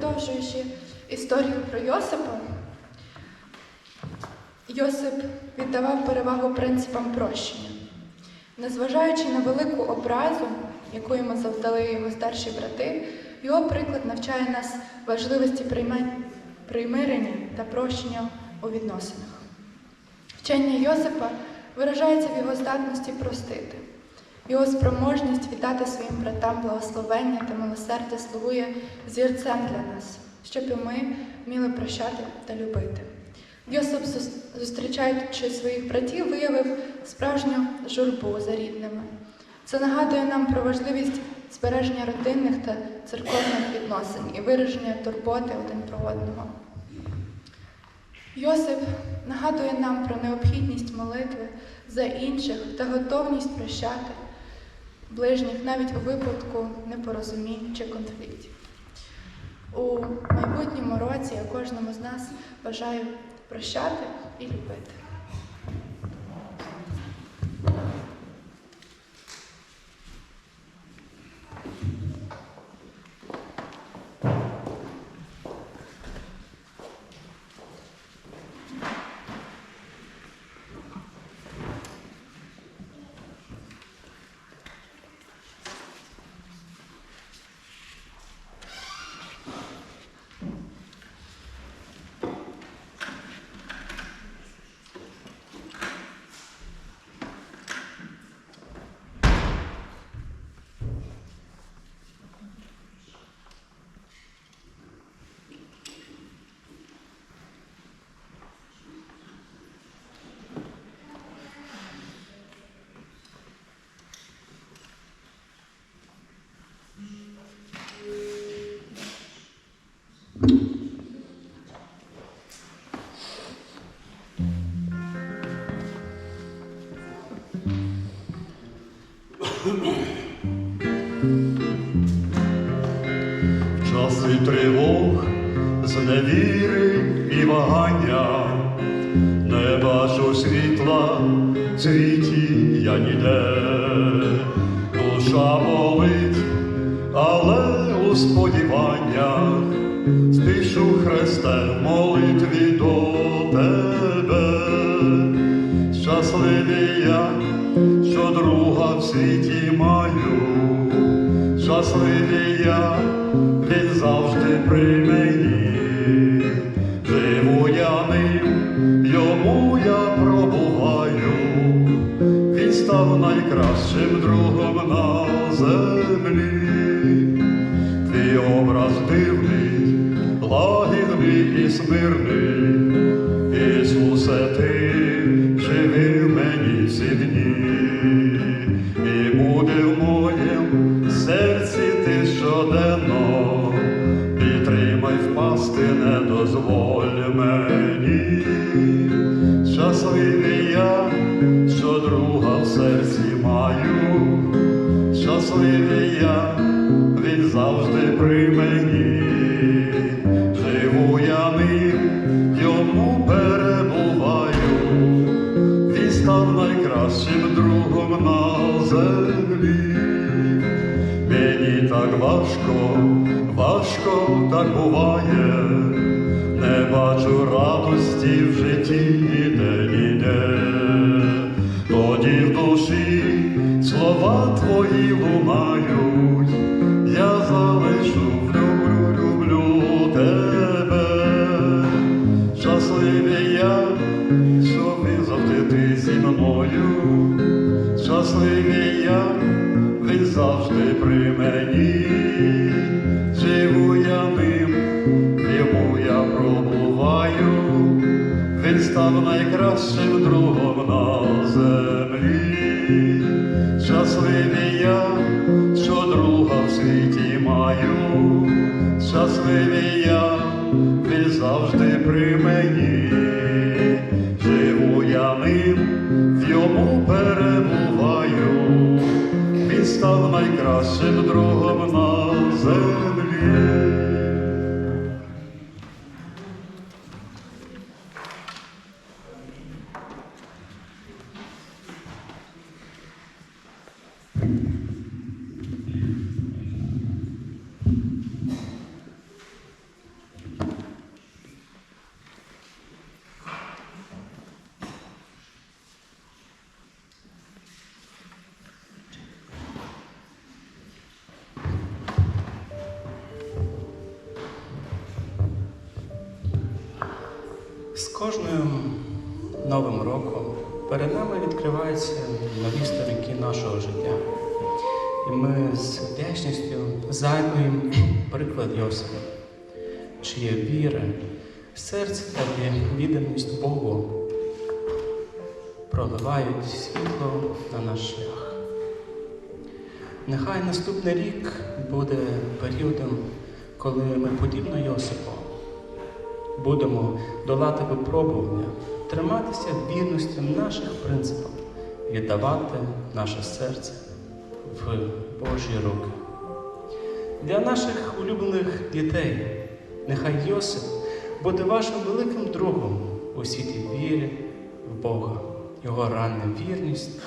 продовжуючи історію про Йосипа, Йосип віддавав перевагу принципам прощення. Незважаючи на велику образу, яку йому завдали його старші брати, його приклад навчає нас важливості примирення та прощення у відносинах. Вчення Йосипа виражається в його здатності простити. Його спроможність віддати своїм братам благословення та милосердя слугує зірцем для нас, щоб і ми вміли прощати та любити. Йосип, зустрічаючи своїх братів, виявив справжню журбу за рідними. Це нагадує нам про важливість збереження родинних та церковних відносин і вираження турботи один про одного. Йосип нагадує нам про необхідність молитви за інших та готовність прощати ближніх навіть у випадку непорозумінь чи конфліктів. У майбутньому році я кожному з нас бажаю прощати і любити. Світі я ніде, душа болить, але у сподіваннях стишу Христе молитві до тебе. Щасливий я, що друга в світі маю, щасливий я, він завжди при найкращим другом на землі. Мені так важко, важко так буває, не бачу радості в житті ніде, ніде. Щасливий я, ти завжди при кожним новим роком перед нами відкриваються нові сторінки нашого життя. І ми з вдячністю згадуємо приклад Йосипа, чиє віра, серце та відданість Богу проливають світло на наш шлях. Нехай наступний рік буде періодом, коли ми, подібно Йосипу, будемо долати випробування, триматися вірності наших принципам, віддавати наше серце в Божі руки. Для наших улюблених дітей нехай Йосип буде вашим великим другом у світі віри в Бога. Його ранна вірність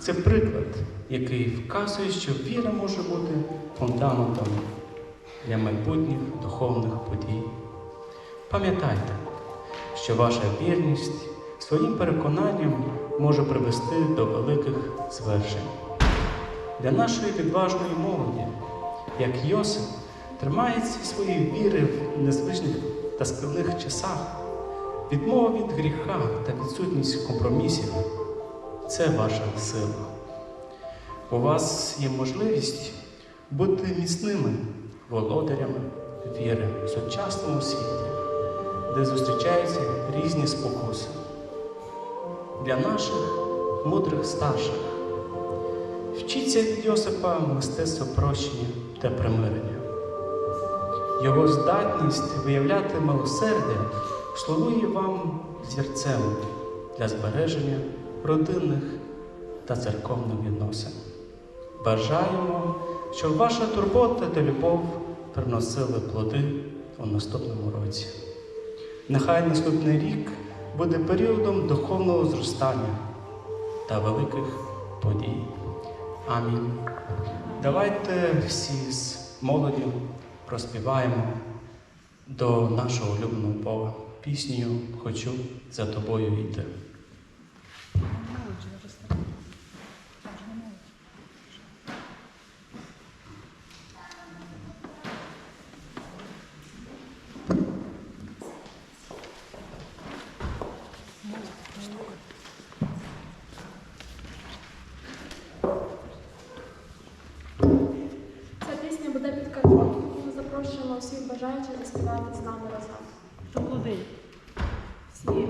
це приклад, який вказує, що віра може бути фундаментом для майбутніх духовних подій. Пам'ятайте, що ваша вірність своїм переконанням може привести до великих звершень. Для нашої відважної молоді, як Йосип, тримається своєї віри в незвичних та складних часах, відмова від гріха та відсутність компромісів це ваша сила. У вас є можливість бути міцними володарями віри в сучасному світі, де зустрічаються різні спокуси. Для наших мудрих старших вчіться від Йосипа мистецтво прощення та примирення. Його здатність виявляти милосердя слугує вам зірцем для збереження родинних та церковних відносин. Бажаємо, щоб ваша турбота та любов приносили плоди у наступному році. Нехай наступний рік буде періодом духовного зростання та великих подій. Амінь. Давайте всі з молоддю проспіваємо до нашого улюбленого Бога піснею Хочу за тобою йти. Запрошуємо всіх бажаючих заспівати з нами разом. Всі.